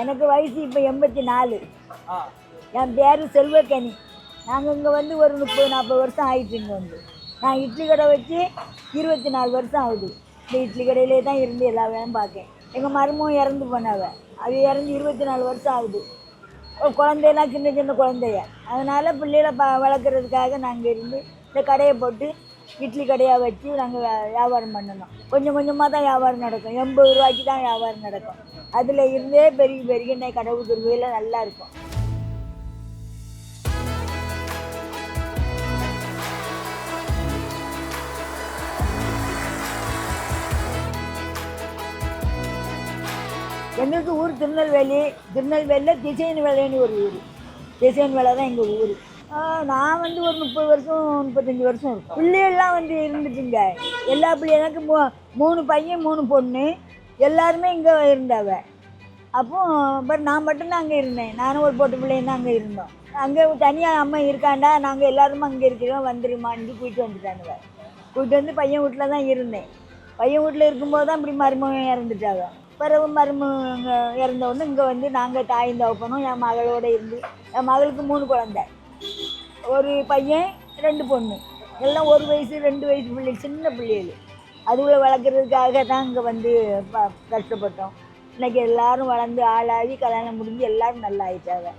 எனக்கு வயசு இப்போ எண்பத்தி நாலு. என் பேர் செல்வக்கனி நாங்கள் இங்கே வந்து ஒரு முப்பது நாற்பது வருஷம் ஆயிடுச்சு இங்கே வந்து. நான் இட்லி கடை வச்சு இருபத்தி நாலு வருஷம் ஆகுது. இந்த இட்லி கடையிலே தான் இருந்து எல்லா வேலையும் பார்க்கேன் எங்கள் மருமகம் இறந்து போனாவ. அது இறந்து இருபத்தி நாலு வருஷம் ஆகுது. குழந்தையெல்லாம் சின்ன சின்ன குழந்தைய. அதனால் பிள்ளைகளை ப வளர்க்குறதுக்காக நாங்கள் இருந்து இந்த கடையை போட்டு இட்லி கடையாக வச்சு நாங்கள் வியாபாரம் பண்ணணும். கொஞ்சம் கொஞ்சமாக தான் வியாபாரம் நடக்கும். எண்பது ரூபாய்க்கு தான் வியாபாரம் நடக்கும். அதில் இருந்தே பெரிய பெரிய கடவுள் துருவையில் நல்லா இருக்கும். எங்களுக்கு ஊர் திருநெல்வேலி திருநெல்வேலியில் திசையன் வேலைன்னு ஒரு ஊர். திசையன் வேலை தான் எங்கள் ஊர். நான் வந்து ஒரு முப்பது வருஷம் முப்பத்தஞ்சு வருஷம். இருக்கும் பிள்ளைகள்லாம் வந்து இருந்துட்டுங்க எல்லா பிள்ளை எனக்கு மூ மூணு பையன் மூணு பொண்ணு. எல்லாருமே இங்கே இருந்தாவ. அப்போ பட் நான் மட்டும்தான் அங்கே இருந்தேன். நானும் ஒரு பொட்டு பிள்ளையும் தான் அங்கே இருந்தோம். அங்கே தனியாக அம்மா இருக்காண்டா நாங்கள் எல்லாருமே அங்கே இருக்கிறோம். வந்துருமான்னு கூட்டிட்டு வந்துட்டானுங்க கூட்டிட்டு வந்து பையன் வீட்டில் தான் இருந்தேன். பையன் வீட்டில் இருக்கும்போது தான் இப்படி மருமகன் இறந்துட்டாங்க பிறகு மருமக இறந்த இங்கே வந்து நாங்கள் தாயும் தவப்பனும் என் மகளோடு இருந்து என் மகளுக்கு மூணு குழந்தை. ஒரு பையன் ரெண்டு பொண்ணு. எல்லாம் ஒரு வயசு ரெண்டு வயசு பிள்ளை சின்ன பிள்ளைகள். அதுகளை வளர்க்குறதுக்காக தான் இங்கே வந்து ப கஷ்டப்பட்டோம். இன்றைக்கி எல்லோரும் வளர்ந்து ஆளாகி கல்யாணம் முடிஞ்சு எல்லோரும் நல்லா ஆகிட்டாங்க